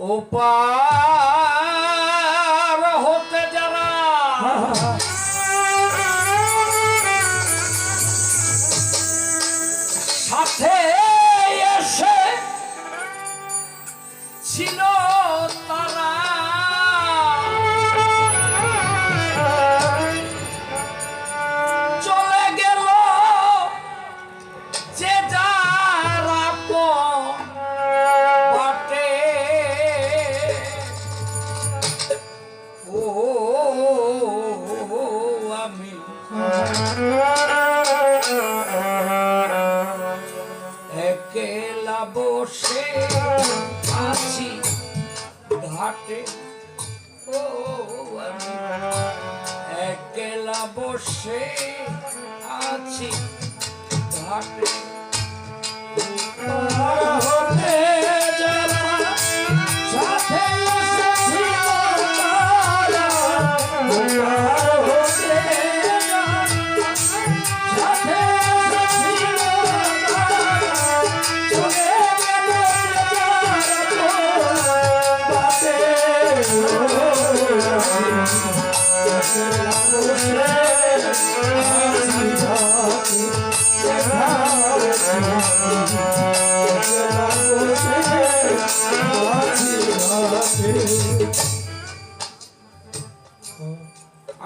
Opa! ঘাটে ও একলা বসে আছি। ঘাটে।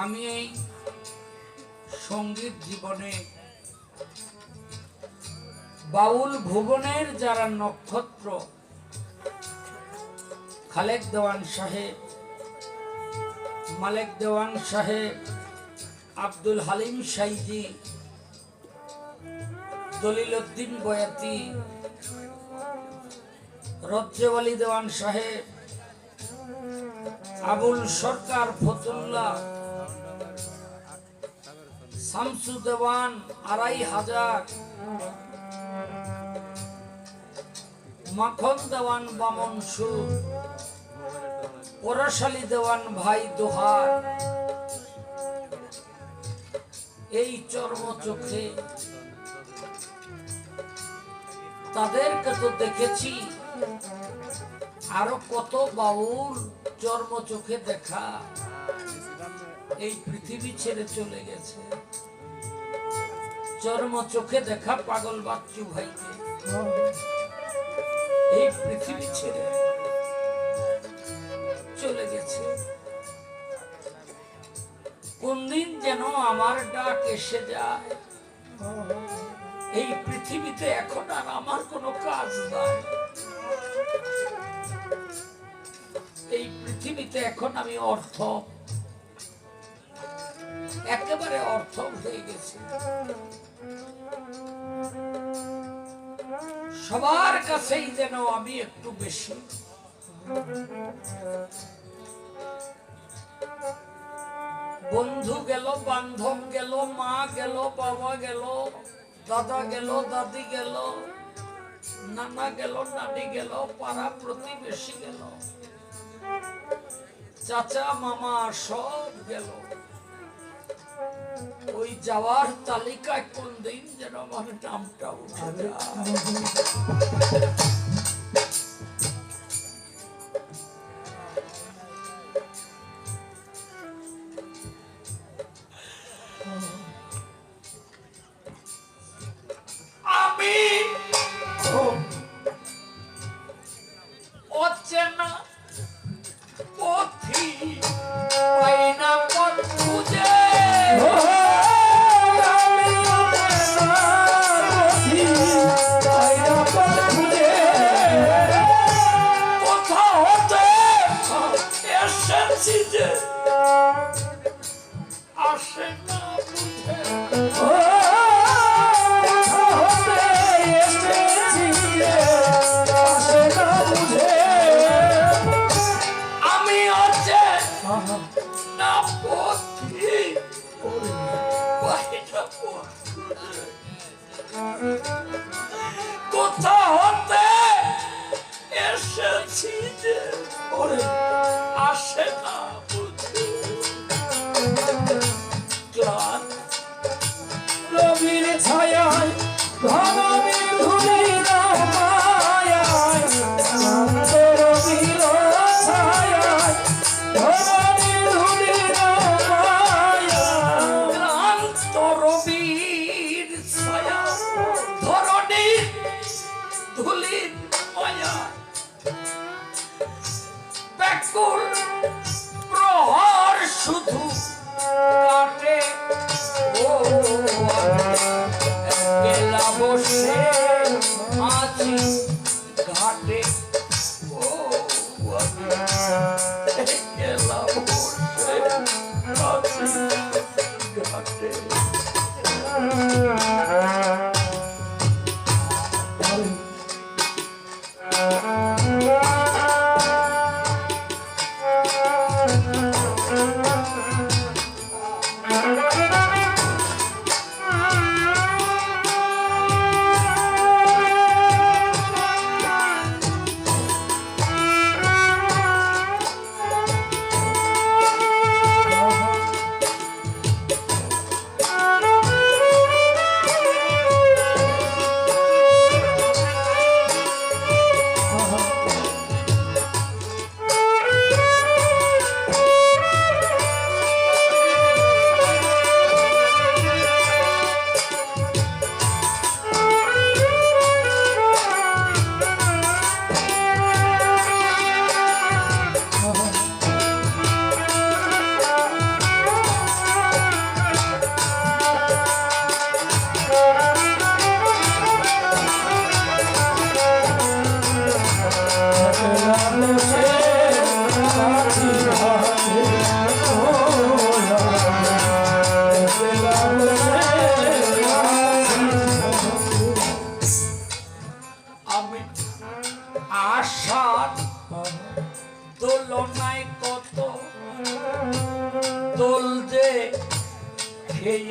আমি এই সংগীত জীবনে বাউল ভুবনের যারা নক্ষত্র, খালেক দেওয়ান সাহেব মালেক দেওয়ান সাহেব আব্দুল হালিম সাইজি দলিল উদ্দিন বয়াতি, রজ্জেওয়ালি দেওয়ান সাহেব আবুল সরকার ফতুল্লাহ শামসু দেওয়ান আড়াই হাজার, মাখন দেওয়ান বামন সুর পরাশালী দেওয়ান ভাই দোহার। এই চর্ম চোখে তাদেরকে তো দেখেছি, আরও কত বাউল চর্ম চোখে দেখা। এই পৃথিবী ছেড়ে চলে গেছে। চর্ম চোখে দেখা পাগল বাচ্চু ভাইকে। এই পৃথিবী ছেড়ে চলে গেছে। কোন দিন যেন আমার ডাক এসে যায়। এই পৃথিবীতে এখন আর আমার কোনো কাজ নাই। পৃথিবীতে এখন আমি অর্থ, একেবারে অর্থ হয়ে গেছে। সবার কাছেই যেন আমি একটু বেশি। বন্ধু গেল, বান্ধব গেল, মা গেল, বাবা গেল, দাদা গেল, দাদি গেল, নানা গেল, নানি গেল, পাড়া প্রতিবেশী গেল। চাচা মামা সব গেল ওই যাওয়ার তালিকায় কোন দিন যেন আমার নামটা উঠে যায়। কোথা হতে এসেছি যে? আসে না। school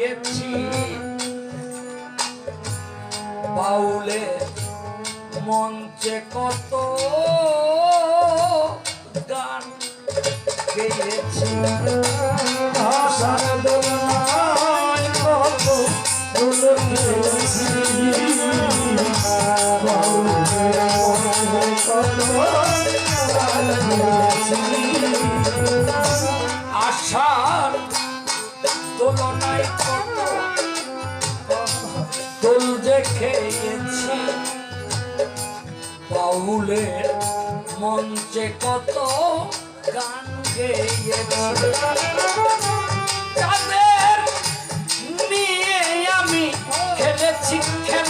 দিয়েছি। বাউলে মঞ্চে কত গান গেয়েছি। ভাষার দোলনায় কত দোলন আশার দোলনায় ভুলের মঞ্চে কত গান গেয়ে তাদের নিয়ে আমি খেলেছি খেলে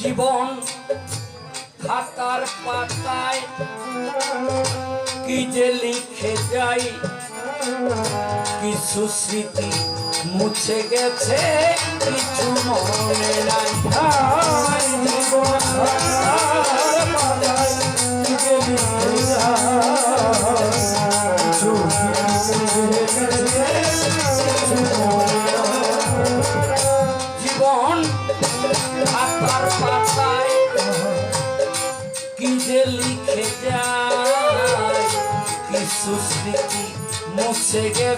জীবন খাতার পাতায় কি যে লিখে যাই, কিছু স্মৃতি মুছে গেছে, কিছু মনে নাই জীবন take it.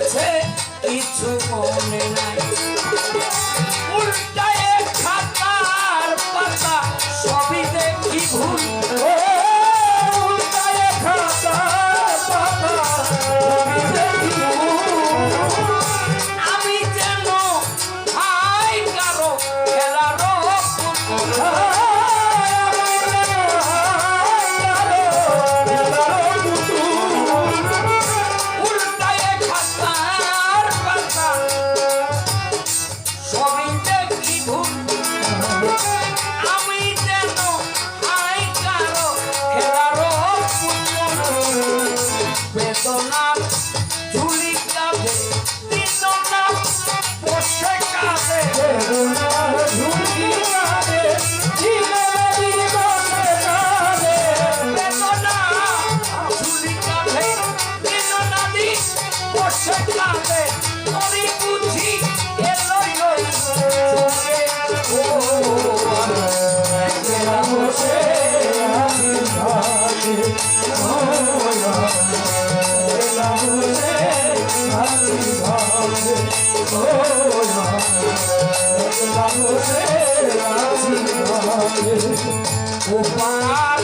উপার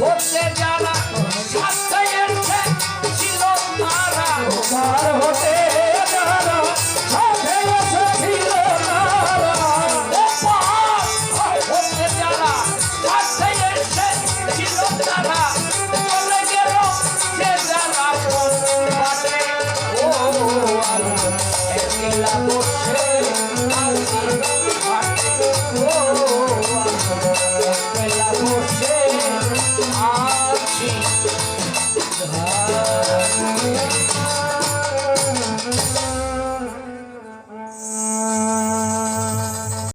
হতে যারা সাথে ছিল তারা উপার হতে